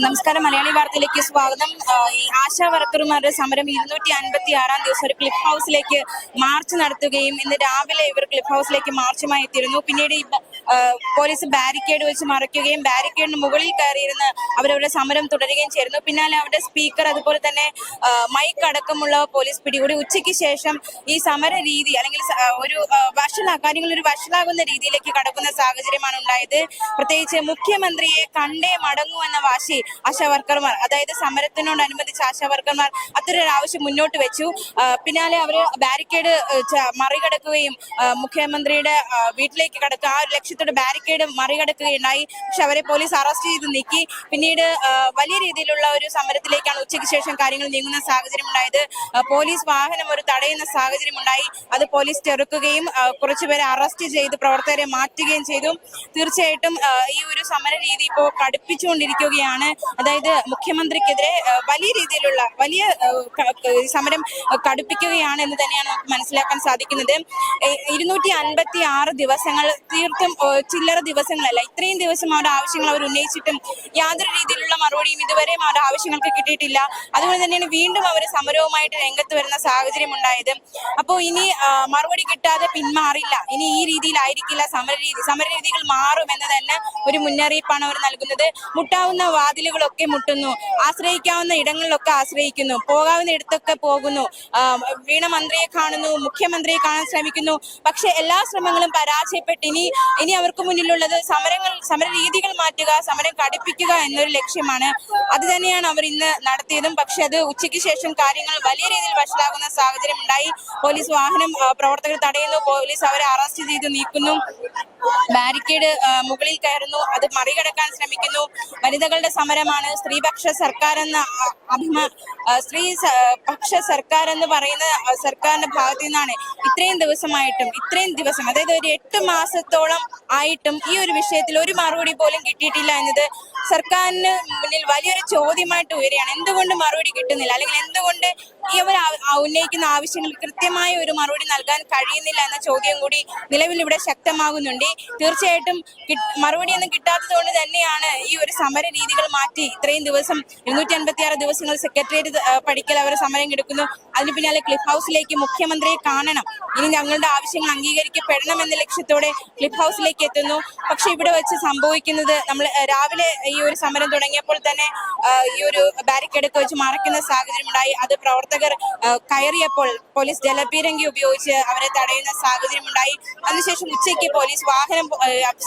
നമസ്കാരം. മലയാളി വാർത്തയിലേക്ക് സ്വാഗതം. ഈ ആശാ വർക്കർമാരുടെ സമരം ഇരുന്നൂറ്റി അൻപത്തി ആറാം ദിവസം ഒരു ക്ലിഫ് ഹൗസിലേക്ക് മാർച്ച് നടത്തുകയും ഇന്ന് രാവിലെ ഇവർ ക്ലിഫ് ഹൗസിലേക്ക് മാർച്ചുമായി എത്തിയിരുന്നു. പിന്നീട് പോലീസ് ബാരിക്കേഡ് വെച്ച് മറയ്ക്കുകയും ബാരിക്കേഡിന് മുകളിൽ കയറിയിരുന്ന് അവരവരുടെ സമരം തുടരുകയും ചെയ്യുന്നു പിന്നാലെ അവരുടെ സ്പീക്കർ അതുപോലെ തന്നെ മൈക്ക് അടക്കമുള്ള പോലീസ് പിടികൂടി. ഉച്ചയ്ക്ക് ശേഷം ഈ സമര രീതി അല്ലെങ്കിൽ ഒരു വഷള കാര്യങ്ങൾ ഒരു വഷളാകുന്ന രീതിയിലേക്ക് കടക്കുന്ന സാഹചര്യമാണ് ഉണ്ടായത്. പ്രത്യേകിച്ച് മുഖ്യമന്ത്രിയെ കണ്ടേ മടങ്ങൂ എന്ന വാശി ആശാവർക്കർമാർ അതായത് സമരത്തിനോടനുബന്ധിച്ച് ആശാവർക്കർമാർ അത്തരൊരു ആവശ്യം മുന്നോട്ട് വെച്ചു. പിന്നാലെ അവർ ബാരിക്കേഡ് മറികടക്കുകയും മുഖ്യമന്ത്രിയുടെ വീട്ടിലേക്ക് കടക്കുക ആ ഒരു ലക്ഷ്യത്തോടെ ബാരിക്കേഡ് മറികടക്കുകയുണ്ടായി. പക്ഷെ അവരെ പോലീസ് അറസ്റ്റ് ചെയ്ത് നീക്കി. പിന്നീട് വലിയ രീതിയിലുള്ള ഒരു സമരത്തിലേക്കാണ് ഉച്ചയ്ക്ക് ശേഷം കാര്യങ്ങൾ നീങ്ങുന്ന സാഹചര്യം ഉണ്ടായത് പോലീസ് വാഹനം ഒരു തടയുന്ന സാഹചര്യം ഉണ്ടായി അത് പോലീസ് ചെറുക്കുകയും കുറച്ചുപേരെ അറസ്റ്റ് ചെയ്ത് പ്രവർത്തകരെ മാറ്റുകയും ചെയ്തു. തീർച്ചയായിട്ടും ഈ ഒരു സമര രീതി ഇപ്പോൾ കടുപ്പിച്ചുകൊണ്ടിരിക്കുകയാണ് അതായത് മുഖ്യമന്ത്രിക്കെതിരെ വലിയ രീതിയിലുള്ള വലിയ സമരം കടുപ്പിക്കുകയാണ് എന്ന് തന്നെയാണ് നമുക്ക് മനസ്സിലാക്കാൻ സാധിക്കുന്നത്. ഇരുന്നൂറ്റി അൻപത്തി ആറ് ദിവസങ്ങൾ തീർത്തും ചില്ലറ ദിവസങ്ങളല്ല ഇത്രയും ദിവസം അവരുടെ ആവശ്യങ്ങൾ അവർ ഉന്നയിച്ചിട്ടും യാതൊരു രീതിയിലുള്ള മറുപടിയും ഇതുവരെയും അവരുടെ ആവശ്യങ്ങൾക്ക് കിട്ടിയിട്ടില്ല. അതുപോലെ തന്നെയാണ് വീണ്ടും അവർ സമരവുമായിട്ട് രംഗത്ത് വരുന്ന സാഹചര്യം ഉണ്ടായത്. അപ്പോൾ ഇനി മറുപടി കിട്ടാതെ പിന്മാറില്ല. ഇനി ഈ രീതിയിലായിരിക്കില്ല സമരരീതി സമരരീതികൾ മാറും എന്ന് തന്നെ ഒരു മുന്നറിയിപ്പാണ് അവർ നൽകുന്നത്. മുട്ടാവുന്ന വാതിലുകളൊക്കെ മുട്ടുന്നു. ആശ്രയിക്കാവുന്ന ഇടങ്ങളിലൊക്കെ ആശ്രയിക്കുന്നു. പോകാവുന്ന ഇടത്തൊക്കെ പോകുന്നു വീണ മന്ത്രിയെ കാണുന്നു മുഖ്യമന്ത്രിയെ കാണാൻ ശ്രമിക്കുന്നു. പക്ഷെ എല്ലാ ശ്രമങ്ങളും പരാജയപ്പെട്ട് ഇനി ഇനി അവർക്ക് മുന്നിലുള്ളത് സമരങ്ങൾ സമര രീതികൾ മാറ്റുക സമരം കടുപ്പിക്കുക എന്നൊരു ലക്ഷ്യമാണ്. അത് തന്നെയാണ് അവർ ഇന്ന് നടത്തിയതും. പക്ഷെ അത് ഉച്ചയ്ക്ക് ശേഷം കാര്യങ്ങൾ വലിയ രീതിയിൽ വഷളാകുന്ന സാഹചര്യം ഉണ്ടായി. പോലീസ് വാഹനം പ്രവർത്തകർ തടയുന്നു. പോലീസ് അവരെ അറസ്റ്റ് ചെയ്ത് നീക്കുന്നു. ബാരിക്കേഡ് മുകളിൽ കയറുന്നു. അത് മറികടക്കാൻ ശ്രമിക്കുന്നു. വനിതകളുടെ സമരമാണ്. സ്ത്രീപക്ഷ സർക്കാർ എന്ന അഭിമാ സ്ത്രീ പക്ഷ സർക്കാർ എന്ന് പറയുന്ന സർക്കാരിന്റെ ഭാഗത്തു നിന്നാണ് ഇത്രയും ദിവസമായിട്ടും ഇത്രയും ദിവസം അതായത് ഒരു എട്ട് മാസത്തോളം ആയിട്ടും ഈ ഒരു വിഷയത്തിൽ ഒരു മറുപടി പോലും കിട്ടിയിട്ടില്ല എന്നത് സർക്കാരിന് മുന്നിൽ വലിയൊരു ചോദ്യമായിട്ട് ഉയരുകയാണ്. എന്തുകൊണ്ട് മറുപടി കിട്ടുന്നില്ല? അല്ലെങ്കിൽ എന്തുകൊണ്ട് ഈ ഒരു ഉന്നയിക്കുന്ന ആവശ്യങ്ങൾ കൃത്യമായ ഒരു മറുപടി നൽകാൻ കഴിയുന്നില്ല എന്ന ചോദ്യം കൂടി നിലവിൽ ഇവിടെ ശക്തമാകുന്നുണ്ട്. തീർച്ചയായിട്ടും മറുപടിയൊന്നും കിട്ടാത്തത് കൊണ്ട് തന്നെയാണ് ഈ ഒരു സമര രീതികൾ മാറ്റി ഇത്രയും ദിവസം ഇരുന്നൂറ്റി അൻപത്തി ആറ് ദിവസങ്ങൾ സെക്രട്ടേറിയറ്റ് പഠിക്കൽ അവർ സമരം കിടക്കുന്നു. അതിന് പിന്നാലെ ക്ലിഫ് ഹൗസിലേക്ക് മുഖ്യമന്ത്രിയെ കാണണം. ഇനി ഞങ്ങളുടെ ആവശ്യങ്ങൾ അംഗീകരിക്കപ്പെടണം എന്ന ലക്ഷ്യത്തോടെ ക്ലിഫ് ഹൗസിലേക്ക് എത്തുന്നു. പക്ഷെ ഇവിടെ വെച്ച് സംഭവിക്കുന്നത് നമ്മൾ രാവിലെ ഒരു സമരം തുടങ്ങിയപ്പോൾ തന്നെ ഈ ഒരു ബാരിക്കേഡ് ഒക്കെ വെച്ച് മറയ്ക്കുന്ന സാഹചര്യം ഉണ്ടായി അത് പ്രവർത്തകർ കയറിയപ്പോൾ പോലീസ് ജലപീരങ്കി ഉപയോഗിച്ച് അവരെ തടയുന്ന സാഹചര്യം ഉണ്ടായി അതിനുശേഷം ഉച്ചയ്ക്ക് പോലീസ് വാഹനം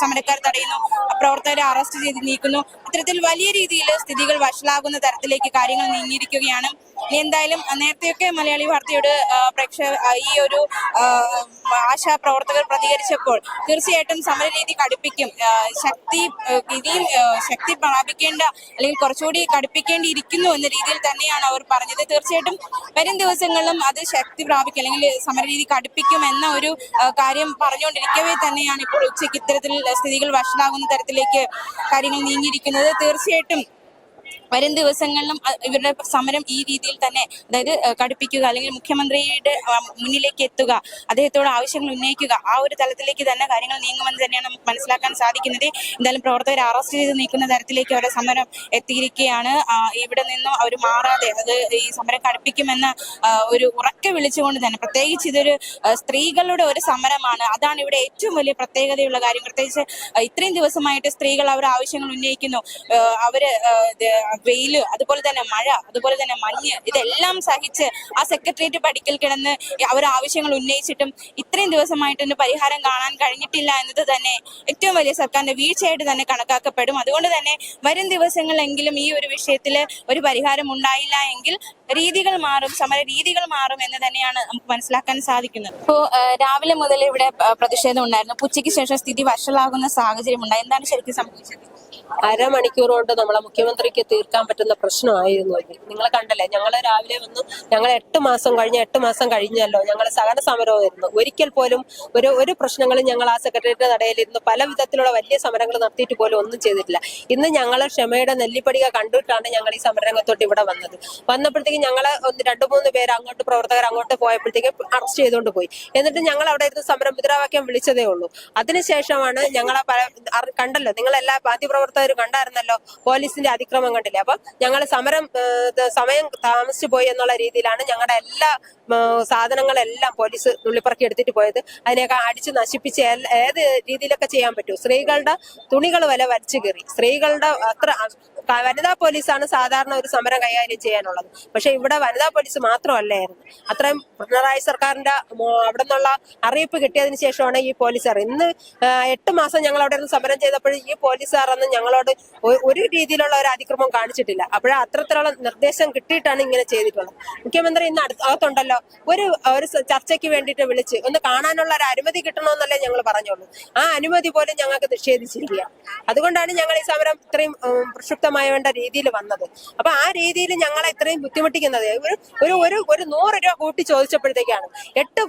സമരക്കാർ തടയുന്നു. പ്രവർത്തകരെ അറസ്റ്റ് ചെയ്ത് നീക്കുന്നു. ഇത്തരത്തിൽ വലിയ രീതിയിൽ സ്ഥിതികൾ വഷളാകുന്ന തരത്തിലേക്ക് കാര്യങ്ങൾ നീങ്ങിയിരിക്കുകയാണ്. ഇനി എന്തായാലും നേരത്തെയൊക്കെ മലയാളി വാർത്തയോട് പ്രേക്ഷക ഈ ഒരു ആശാ പ്രവർത്തകർ പ്രതികരിച്ചപ്പോൾ തീർച്ചയായിട്ടും സമരരീതി കടുപ്പിക്കും. ശക്തി ഇതിൽ ശക്തി പ്രാപിക്കേണ്ട അല്ലെങ്കിൽ കുറച്ചുകൂടി കടുപ്പിക്കേണ്ടിയിരിക്കുന്നു എന്ന രീതിയിൽ തന്നെയാണ് അവർ പറഞ്ഞത്. തീർച്ചയായിട്ടും വരും ദിവസങ്ങളിലും അത് ശക്തി പ്രാപിക്കും അല്ലെങ്കിൽ സമരരീതി കടുപ്പിക്കും എന്ന ഒരു കാര്യം പറഞ്ഞുകൊണ്ടിരിക്കവേ തന്നെയാണ് ഇപ്പോൾ ഉച്ചയ്ക്ക് ഇത്തരത്തിൽ സ്ഥിതികൾ വഷളാകുന്ന തരത്തിലേക്ക് കാര്യങ്ങൾ നീങ്ങിയിരിക്കുന്നത്. തീർച്ചയായിട്ടും വരും ദിവസങ്ങളിലും ഇവരുടെ സമരം ഈ രീതിയിൽ തന്നെ അതായത് കടുപ്പിക്കുക അല്ലെങ്കിൽ മുഖ്യമന്ത്രിയുടെ മുന്നിലേക്ക് എത്തുക അദ്ദേഹത്തോട് ആവശ്യങ്ങൾ ഉന്നയിക്കുക ആ ഒരു തലത്തിലേക്ക് തന്നെ കാര്യങ്ങൾ നീങ്ങുമെന്ന് തന്നെയാണ് നമുക്ക് മനസ്സിലാക്കാൻ സാധിക്കുന്നത്. എന്തായാലും പ്രവർത്തകരെ അറസ്റ്റ് ചെയ്ത് നീക്കുന്ന തരത്തിലേക്ക് അവരുടെ സമരം എത്തിയിരിക്കുകയാണ്. ഇവിടെ നിന്നും അവർ മാറാതെ അത് ഈ സമരം കടുപ്പിക്കുമെന്ന ഒരു ഉറക്കെ വിളിച്ചുകൊണ്ട് തന്നെ പ്രത്യേകിച്ച് ഇതൊരു സ്ത്രീകളുടെ ഒരു സമരമാണ്. അതാണ് ഇവിടെ ഏറ്റവും വലിയ പ്രത്യേകതയുള്ള കാര്യം. പ്രത്യേകിച്ച് ഇത്രയും ദിവസമായിട്ട് സ്ത്രീകൾ അവർ ആവശ്യങ്ങൾ ഉന്നയിക്കുന്നു. അവർ വെയിൽ അതുപോലെ തന്നെ മഴ അതുപോലെ തന്നെ മഞ്ഞ് ഇതെല്ലാം സഹിച്ച് ആ സെക്രട്ടേറിയറ്റ് പഠിക്കൽ കിടന്ന് അവർ ആവശ്യങ്ങൾ ഉന്നയിച്ചിട്ടും ഇത്രയും ദിവസമായിട്ട് ഒരു പരിഹാരം കാണാൻ കഴിഞ്ഞിട്ടില്ല എന്നത് തന്നെ ഏറ്റവും വലിയ സർക്കാരിന്റെ വീഴ്ചയായിട്ട് തന്നെ കണക്കാക്കപ്പെടും. അതുകൊണ്ട് തന്നെ വരും ദിവസങ്ങളെങ്കിലും ഈ ഒരു വിഷയത്തിൽ ഒരു പരിഹാരം ഉണ്ടായില്ല എങ്കിൽ രീതികൾ മാറും സമര രീതികൾ മാറും എന്ന് തന്നെയാണ് നമുക്ക് മനസ്സിലാക്കാൻ സാധിക്കുന്നത്. ഇപ്പോ രാവിലെ മുതൽ ഇവിടെ പ്രതിഷേധം ഉണ്ടായിരുന്നു. ഉച്ചയ്ക്ക് ശേഷം സ്ഥിതി വഷളാകുന്ന സാഹചര്യം ഉണ്ടായി. എന്താണ് ശരിക്കും സംഭവിച്ചത്? അരമണിക്കൂർ കൊണ്ട് നമ്മളെ മുഖ്യമന്ത്രിക്ക് തീർക്കാൻ പറ്റുന്ന പ്രശ്നമായിരുന്നു ഇത് നിങ്ങൾ കണ്ടല്ലേ? ഞങ്ങൾ രാവിലെ വന്നു ഞങ്ങൾ എട്ട് മാസം കഴിഞ്ഞ എട്ട് മാസം കഴിഞ്ഞല്ലോ. ഞങ്ങൾ സഹന സമരമായിരുന്നു. ഒരിക്കൽ പോലും ഒരു ഒരു പ്രശ്നങ്ങളും ഞങ്ങൾ ആ സെക്രട്ടേറിയറ്റ് നടയിലിരുന്ന് പല വിധത്തിലുള്ള വലിയ സമരങ്ങൾ നടത്തിയിട്ട് പോലും ഒന്നും ചെയ്തിട്ടില്ല. ഇന്ന് ഞങ്ങൾ ക്ഷമയുടെ നെല്ലിപ്പടിക കണ്ടിട്ടാണ് ഞങ്ങൾ ഈ സമരരംഗത്തോട്ട് ഇവിടെ വന്നത്. വന്നപ്പോഴത്തേക്ക് ഞങ്ങൾ ഒന്ന് രണ്ടു മൂന്ന് പേര് അങ്ങോട്ട് പ്രവർത്തകർ അങ്ങോട്ട് പോയപ്പോഴത്തേക്ക് അറസ്റ്റ് ചെയ്തുകൊണ്ട് പോയി. എന്നിട്ട് ഞങ്ങൾ അവിടെ ഇരുന്ന് സമരം മുദ്രാവാക്യം വിളിച്ചതേ ഉള്ളൂ. അതിനുശേഷമാണ് ഞങ്ങളെ കണ്ടല്ലോ? നിങ്ങളെല്ലാ മാധ്യമപ്രവർത്തകർ പ്രവർത്തകർ കണ്ടായിരുന്നല്ലോ പോലീസിന്റെ അതിക്രമം കണ്ടില്ലേ? അപ്പൊ ഞങ്ങൾ സമരം സമയം താമസിച്ചു പോയി എന്നുള്ള രീതിയിലാണ് ഞങ്ങളുടെ എല്ലാ സാധനങ്ങളെല്ലാം പോലീസ് നുള്ളിപ്പറക്കി എടുത്തിട്ട് പോയത്. അതിനെയൊക്കെ അടിച്ച് നശിപ്പിച്ച് ഏത് രീതിയിലൊക്കെ ചെയ്യാൻ പറ്റൂ? സ്ത്രീകളുടെ തുണികൾ വരെ വലിച്ചു കയറി സ്ത്രീകളുടെ അത്ര വനിതാ പോലീസാണ് സാധാരണ ഒരു സമരം കൈകാര്യം ചെയ്യാനുള്ളത്. പക്ഷെ ഇവിടെ വനിതാ പോലീസ് മാത്രമല്ലായിരുന്നു. അത്രയും പിണറായി സർക്കാരിന്റെ അവിടെ നിന്നുള്ള അറിയിപ്പ് കിട്ടിയതിന് ശേഷമാണ് ഈ പോലീസുകാർ ഇന്ന് എട്ട് മാസം ഞങ്ങൾ അവിടെ നിന്ന് സമരം ചെയ്തപ്പോൾ ഈ പോലീസുകാരൊന്നും ഞങ്ങളോട് ഒരു രീതിയിലുള്ള ഒരു അതിക്രമം കാണിച്ചിട്ടില്ല. അപ്പോഴേ അത്തരത്തിലുള്ള നിർദ്ദേശം കിട്ടിയിട്ടാണ് ഇങ്ങനെ ചെയ്തിട്ടുള്ളത്. മുഖ്യമന്ത്രി ഇന്ന് അകത്തുണ്ടല്ലോ. ഒരു ഒരു ചർച്ചയ്ക്ക് വേണ്ടിയിട്ട് വിളിച്ച് ഒന്ന് കാണാനുള്ള ഒരു അനുമതി കിട്ടണമെന്നല്ലേ ഞങ്ങൾ പറഞ്ഞോളൂ ആ അനുമതി പോലും ഞങ്ങൾക്ക് നിഷേധിച്ചിരിക്കുക അതുകൊണ്ടാണ് ഞങ്ങൾ ഈ സമരം ഇത്രയും ഉം, പ്രക്ഷുബ്ധമാവേണ്ട രീതിയിൽ വന്നത്. അപ്പൊ ആ രീതിയിൽ ഞങ്ങളെ ഇത്രയും ബുദ്ധിമുട്ടിക്കുന്നത്. ഒരു ഒരു ഒരു നൂറ് രൂപ കൂട്ടി ചോദിച്ചപ്പോഴത്തേക്കാണ്. എട്ട്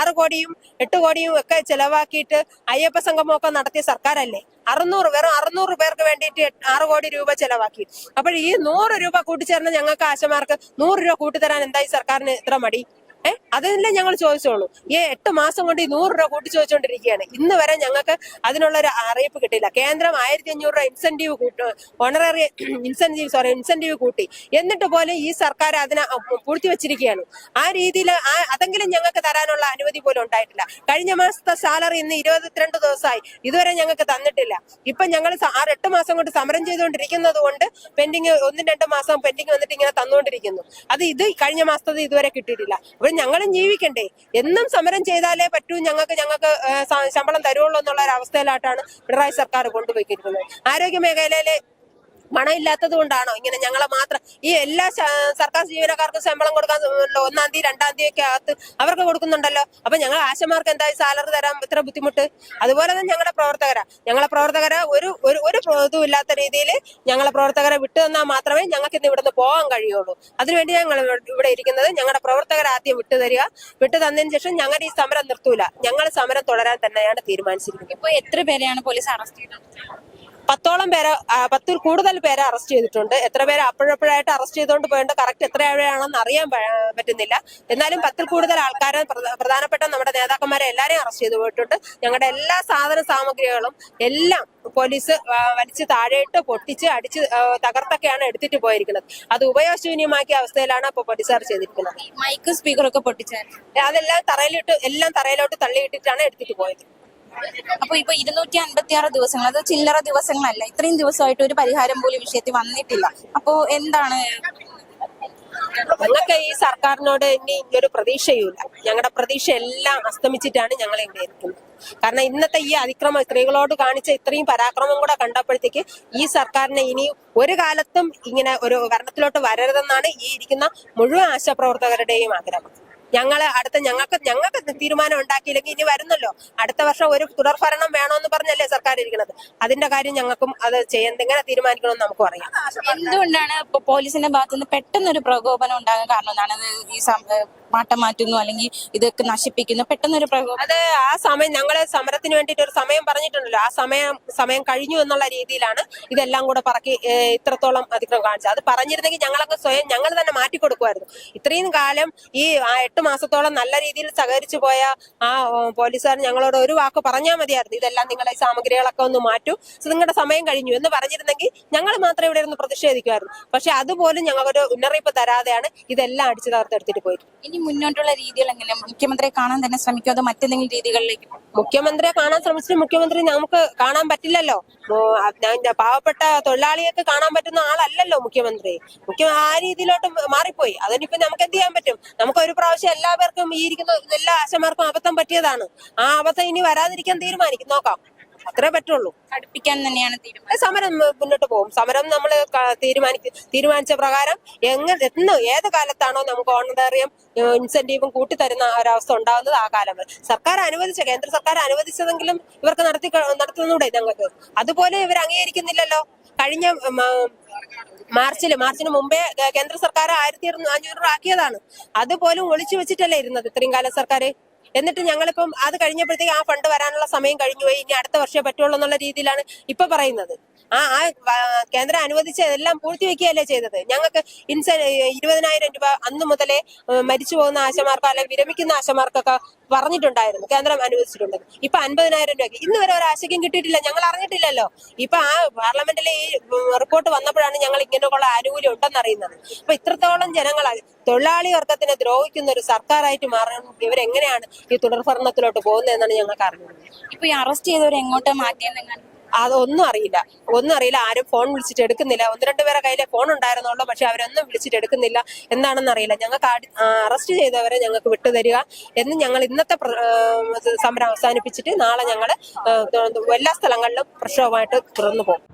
ആറ് കോടിയും എട്ട് കോടിയും ഒക്കെ ചെലവാക്കിയിട്ട് അയ്യപ്പ സംഗമമൊക്കെ നടത്തിയ സർക്കാരല്ലേ? അറുന്നൂറ് വെറും അറുന്നൂറ് പേർക്ക് വേണ്ടിയിട്ട് ആറ് കോടി രൂപ ചെലവാക്കി. അപ്പോൾ ഈ നൂറ് രൂപ കൂട്ടിച്ചേർന്ന് ഞങ്ങൾക്ക് ആശമാർക്ക് നൂറ് രൂപ കൂട്ടിത്തരാൻ എന്തായി സർക്കാരിന് ഇത്ര മടി? ഏഹ് അതല്ലേ ഞങ്ങൾ ചോദിച്ചോളൂ. ഈ എട്ട് മാസം കൊണ്ട് ഈ നൂറ് രൂപ കൂട്ടി ചോദിച്ചുകൊണ്ടിരിക്കുകയാണ് ഇന്ന് വരെ ഞങ്ങൾക്ക് അതിനുള്ള ഒരു അറിയിപ്പ് കിട്ടിയില്ല. കേന്ദ്രം ആയിരത്തി അഞ്ഞൂറ് രൂപ ഇൻസെന്റീവ് കൂട്ടു ഓണററി ഇൻസെന്റീവ് സോറി ഇൻസെന്റീവ് കൂട്ടി. എന്നിട്ട് പോലും ഈ സർക്കാർ അതിനെ പൂഴ്ത്തി വെച്ചിരിക്കുകയാണ്. ആ രീതിയിൽ ആ അതെങ്കിലും ഞങ്ങൾക്ക് തരാനുള്ള അനുമതി പോലും ഉണ്ടായിട്ടില്ല. കഴിഞ്ഞ മാസത്തെ സാലറി ഇന്ന് ഇരുപത്തിരണ്ട് ദിവസമായി. ഇതുവരെ ഞങ്ങൾക്ക് തന്നിട്ടില്ല. ഇപ്പൊ ഞങ്ങൾ ആറ് എട്ട് മാസം കൊണ്ട് സമരം ചെയ്തുകൊണ്ടിരിക്കുന്നത് കൊണ്ട് പെൻഡിങ് ഒന്നും രണ്ടും മാസം പെൻഡിങ് വന്നിട്ട് ഇങ്ങനെ തന്നുകൊണ്ടിരിക്കുന്നു. അത് ഇത് കഴിഞ്ഞ മാസത്തത് ഇതുവരെ കിട്ടിയിട്ടില്ല. അപ്പോൾ ഞങ്ങളും ജീവിക്കണ്ടേ? എന്നും സമരം ചെയ്താലേ പറ്റൂ ഞങ്ങൾക്ക് ഞങ്ങൾക്ക് ശമ്പളം തരുള്ളൂ എന്നുള്ള ഒരു അവസ്ഥയിലായിട്ടാണ് പിണറായി സർക്കാർ കൊണ്ടുപോയിക്കുന്നത് ആരോഗ്യ മേഖലയിലെ പണം ഇല്ലാത്തത് കൊണ്ടാണോ? ഇങ്ങനെ ഞങ്ങളെ മാത്രം ഈ എല്ലാ സർക്കാർ ജീവനക്കാർക്കും ശമ്പളം കൊടുക്കാൻ ഒന്നാം തീയതി രണ്ടാം തീയതി ഒക്കെ അകത്ത് അവർക്ക് കൊടുക്കുന്നുണ്ടല്ലോ. അപ്പൊ ഞങ്ങൾ ആശമാർക്ക് എന്തായി? സാലറി തരാൻ ഇത്ര ബുദ്ധിമുട്ട്? അതുപോലെ തന്നെ ഞങ്ങളുടെ പ്രവർത്തകരാ. ഞങ്ങളെ പ്രവർത്തകരെ ഒരു ഒരു ഒരു ഇതും ഇല്ലാത്ത രീതിയിൽ ഞങ്ങളെ പ്രവർത്തകരെ വിട്ടു തന്നാൽ മാത്രമേ ഞങ്ങൾക്ക് ഇന്ന് ഇവിടുന്ന് പോകാൻ കഴിയുള്ളൂ. അതിനുവേണ്ടി ഞങ്ങൾ ഇവിടെ ഇരിക്കുന്നത് ഞങ്ങളുടെ പ്രവർത്തകരെ ആദ്യം വിട്ടു തരിക. വിട്ടു തന്നതിന് ശേഷം ഞങ്ങൾ ഈ സമരം നിർത്തൂല. ഞങ്ങൾ സമരം തുടരാൻ തന്നെയാണ് തീരുമാനിച്ചിരിക്കുന്നത്. ഇപ്പൊ എത്ര പേരെയാണ് പോലീസ് അറസ്റ്റ് ചെയ്തത്? പത്തോളം പേരെ പത്തിൽ കൂടുതൽ പേരെ അറസ്റ്റ് ചെയ്തിട്ടുണ്ട്. എത്ര പേരെ അപ്പോഴപ്പോഴായിട്ട് അറസ്റ്റ് ചെയ്തുകൊണ്ട് പോയിട്ട് കറക്റ്റ് എത്ര ആണെന്ന് അറിയാൻ പറ്റുന്നില്ല. എന്നാലും പത്തിൽ കൂടുതൽ ആൾക്കാരെ പ്രധ- പ്രധാനപ്പെട്ട നമ്മുടെ നേതാക്കന്മാരെ എല്ലാവരെയും അറസ്റ്റ് ചെയ്തു പോയിട്ടുണ്ട്. ഞങ്ങളുടെ എല്ലാ സാധന സാമഗ്രികളും എല്ലാം പോലീസ് വലിച്ച് താഴെയിട്ട് പൊട്ടിച്ച് അടിച്ച് തകർത്തൊക്കെയാണ് എടുത്തിട്ട് പോയിരിക്കുന്നത്. അത് ഉപയോഗശൂന്യമാക്കിയ അവസ്ഥയിലാണ് ഇപ്പൊ പോലീസുകാർ ചെയ്തിരിക്കുന്നത്. മൈക്ക് സ്പീക്കറൊക്കെ പൊട്ടിച്ചാൽ അതെല്ലാം തറയിലിട്ട് എല്ലാം തറയിലോട്ട് തള്ളിയിട്ടിട്ടാണ് എടുത്തിട്ട് പോയത്. അപ്പൊ ഇപ്പൊ ഇരുന്നൂറ്റി അൻപത്തി ആറ് ദിവസങ്ങൾ അത് ചില്ലറ ദിവസങ്ങളല്ല. ഇത്രയും ദിവസമായിട്ട് ഒരു പരിഹാരം പോലും വിഷയത്തിൽ വന്നിട്ടില്ല. അപ്പോ എന്താണ്? ഞങ്ങൾക്ക് ഈ സർക്കാരിനോട് ഇനി ഒരു പ്രതീക്ഷയുമില്ല. ഞങ്ങളുടെ പ്രതീക്ഷ എല്ലാം അസ്തമിച്ചിട്ടാണ് ഞങ്ങൾ ഇവിടെ ഇരിക്കുന്നത്. കാരണം ഇന്നത്തെ ഈ അതിക്രമം സ്ത്രീകളോട് കാണിച്ച ഇത്രയും പരാക്രമം കൂടെ കണ്ടപ്പോഴത്തേക്ക് ഈ സർക്കാരിനെ ഇനി ഒരു കാലത്തും ഇങ്ങനെ ഒരു ഭരണത്തിലോട്ട് വരരുതെന്നാണ് ഈ ഇരിക്കുന്ന മുഴുവൻ ആശാപ്രവർത്തകരുടെയും ആഗ്രഹം. ഞങ്ങൾ അടുത്ത ഞങ്ങൾക്ക് ഞങ്ങൾക്ക് തീരുമാനം ഉണ്ടാക്കിയില്ലെങ്കിൽ ഇനി വരുന്നല്ലോ. അടുത്ത വർഷം ഒരു തുടർഭരണം വേണമെന്ന് പറഞ്ഞല്ലേ സർക്കാർ ഇരിക്കുന്നത്. അതിന്റെ കാര്യം ഞങ്ങൾക്കും അത് എങ്ങനെ തീരുമാനിക്കണമെന്ന് നമുക്ക് അറിയാം എന്തുകൊണ്ടാണ് പോലീസിന്റെ ഭാഗത്തുനിന്ന് പെട്ടെന്ന് ഒരു പ്രകോപനം ഉണ്ടാകാൻ കാരണം എന്നാണ് ഈ മാറ്റം മാറ്റുന്നു അല്ലെങ്കിൽ ഇതൊക്കെ നശിപ്പിക്കുന്നു. പെട്ടെന്നൊരു അത് ആ സമയം ഞങ്ങളെ സമരത്തിന് വേണ്ടിയിട്ട് ഒരു സമയം പറഞ്ഞിട്ടുണ്ടല്ലോ. ആ സമയം സമയം കഴിഞ്ഞു എന്നുള്ള രീതിയിലാണ് ഇതെല്ലാം കൂടെ പറക്കി ഇത്രത്തോളം അതിക്രമം കാണിച്ചത്. അത് പറഞ്ഞിരുന്നെങ്കിൽ ഞങ്ങളൊക്കെ സ്വയം ഞങ്ങൾ തന്നെ മാറ്റി കൊടുക്കുമായിരുന്നു. ഇത്രയും കാലം ഈ ആ എട്ട് മാസത്തോളം നല്ല രീതിയിൽ സഹകരിച്ചു പോയ ആ പോലീസുകാർ ഞങ്ങളോട് ഒരു വാക്ക് പറഞ്ഞാൽ മതിയായിരുന്നു. ഇതെല്ലാം നിങ്ങളെ ഈ സാമഗ്രികളൊക്കെ ഒന്ന് മാറ്റൂ. നിങ്ങളുടെ സമയം കഴിഞ്ഞു എന്ന് പറഞ്ഞിരുന്നെങ്കിൽ ഞങ്ങൾ മാത്രം ഇവിടെ ഇരുന്ന് പ്രതിഷേധിക്കുമായിരുന്നു. പക്ഷെ അതുപോലും ഞങ്ങളൊരു മുന്നറിയിപ്പ് തരാതെയാണ് ഇതെല്ലാം അടിച്ചു തകർത്തെടുത്തിട്ട് പോയത് ഇനി മുന്നോട്ടുള്ള രീതികൾ എങ്ങനെ? മുഖ്യമന്ത്രിയെ കാണാൻ തന്നെ ശ്രമിക്കും അതോ മറ്റെന്തെങ്കിലും രീതികളിലേക്ക്? മുഖ്യമന്ത്രിയെ കാണാൻ ശ്രമിച്ചിട്ട് മുഖ്യമന്ത്രി നമുക്ക് കാണാൻ പറ്റില്ലല്ലോ. പാവപ്പെട്ട തൊഴിലാളിയൊക്കെ കാണാൻ പറ്റുന്ന ആളല്ലല്ലോ മുഖ്യമന്ത്രി. മുഖ്യ ആ രീതിയിലോട്ട് മാറിപ്പോയി. അതിനിപ്പോ നമുക്ക് എന്ത് ചെയ്യാൻ പറ്റും? നമുക്ക് ഒരു പ്രാവശ്യം എല്ലാവർക്കും ഈ ഇരിക്കുന്ന എല്ലാ ആശമാർക്കും അബദ്ധം പറ്റിയതാണ്. ആ അബദ്ധം ഇനി വരാതിരിക്കാൻ തീരുമാനിക്കും. നോക്കാം. അത്രേ പറ്റുള്ളൂ. അടുപ്പിക്കാൻ തന്നെയാണ് തീരുമാനം. സമരം മുന്നോട്ട് പോകും. സമരം നമ്മൾ തീരുമാനിക്ക തീരുമാനിച്ച പ്രകാരം എങ്ങനെ എന്ന് ഏത് കാലത്താണോ നമുക്ക് ഓണറേറിയം ഇൻസെന്റീവും കൂട്ടിത്തരുന്ന ഒരവസ്ഥ ഉണ്ടാകുന്നത് ആ കാലം. വരെ. സർക്കാർ അനുവദിച്ച കേന്ദ്ര സർക്കാർ അനുവദിച്ചതെങ്കിലും ഇവർക്ക് നടത്തി നടത്തുന്നൂടെ ഞങ്ങൾക്ക് അതുപോലെ ഇവർ അംഗീകരിക്കുന്നില്ലല്ലോ. കഴിഞ്ഞ മാർച്ചിൽ മാർച്ചിന് മുമ്പേ കേന്ദ്ര സർക്കാർ ആയിരത്തി അഞ്ഞൂറ് ആക്കിയതാണ്. അതുപോലും ഒളിച്ചു വെച്ചിട്ടല്ലേ ഇരുന്നത് ഇത്രയും കാലം സർക്കാർ എന്നിട്ട് ഞങ്ങളിപ്പം അത് കഴിഞ്ഞപ്പോഴത്തേക്ക് ആ ഫണ്ട് വരാനുള്ള സമയം കഴിഞ്ഞുപോയി. ഇനി അടുത്ത വർഷമേ പറ്റുള്ളൂ എന്നുള്ള രീതിയിലാണ് ഇപ്പൊ പറയുന്നത്. ആ ആ കേന്ദ്രം കേന്ദ്രം അനുവദിച്ചതെല്ലാം പൂഴ്ത്തിവെക്കുകയല്ലേ ചെയ്തത്? ഞങ്ങൾക്ക് ഇൻസ ഇരുപതിനായിരം രൂപ അന്ന് മുതലേ മരിച്ചു പോകുന്ന ആശമാർക്ക് അല്ലെങ്കിൽ വിരമിക്കുന്ന ആശമാർക്കൊക്കെ പറഞ്ഞിട്ടുണ്ടായിരുന്നു. കേന്ദ്രം അനുവദിച്ചിട്ടുണ്ട്. ഇപ്പൊ അൻപതിനായിരം രൂപ ഇന്ന് വരെ ഒരു ആശയ്ക്കും കിട്ടിയിട്ടില്ല. ഞങ്ങൾ അറിഞ്ഞിട്ടില്ലല്ലോ. ഇപ്പൊ ആ പാർലമെന്റിലെ ഈ റിപ്പോർട്ട് വന്നപ്പോഴാണ് ഞങ്ങൾ ഇങ്ങനെയുള്ള ആനുകൂല്യം ഉണ്ടെന്ന് അറിയുന്നത് അപ്പൊ ഇത്രത്തോളം ജനങ്ങൾ തൊഴിലാളി വർഗത്തിനെ ദ്രോഹിക്കുന്ന ഒരു സർക്കാരായിട്ട് മാറാൻ ഇവരെങ്ങനെയാണ് ഈ തുടർഭരണത്തിലോട്ട് പോകുന്നതെന്നാണ് ഞങ്ങൾക്ക് അറിഞ്ഞത് ഇപ്പൊ ഈ അറസ്റ്റ് ചെയ്തവരെ എങ്ങോട്ടാ മാറ്റിയെന്ന് നിങ്ങൾ അതൊന്നും അറിയില്ല. ഒന്നും അറിയില്ല ആരും ഫോൺ വിളിച്ചിട്ട് എടുക്കുന്നില്ല. ഒന്ന് രണ്ട് പേരെ കയ്യിലെ ഫോൺ ഉണ്ടായിരുന്നുള്ളൂ പക്ഷെ അവരൊന്നും വിളിച്ചിട്ട് എടുക്കുന്നില്ല എന്താണെന്ന് അറിയില്ല. ഞങ്ങൾക്ക് അറസ്റ്റ് ചെയ്തവരെ ഞങ്ങൾക്ക് വിട്ടുതരിക എന്ന് ഞങ്ങൾ ഇന്നത്തെ സമരം അവസാനിപ്പിച്ചിട്ട് നാളെ ഞങ്ങൾ എല്ലാ സ്ഥലങ്ങളിലും പ്രക്ഷോഭമായിട്ട് തുറന്നു പോകും.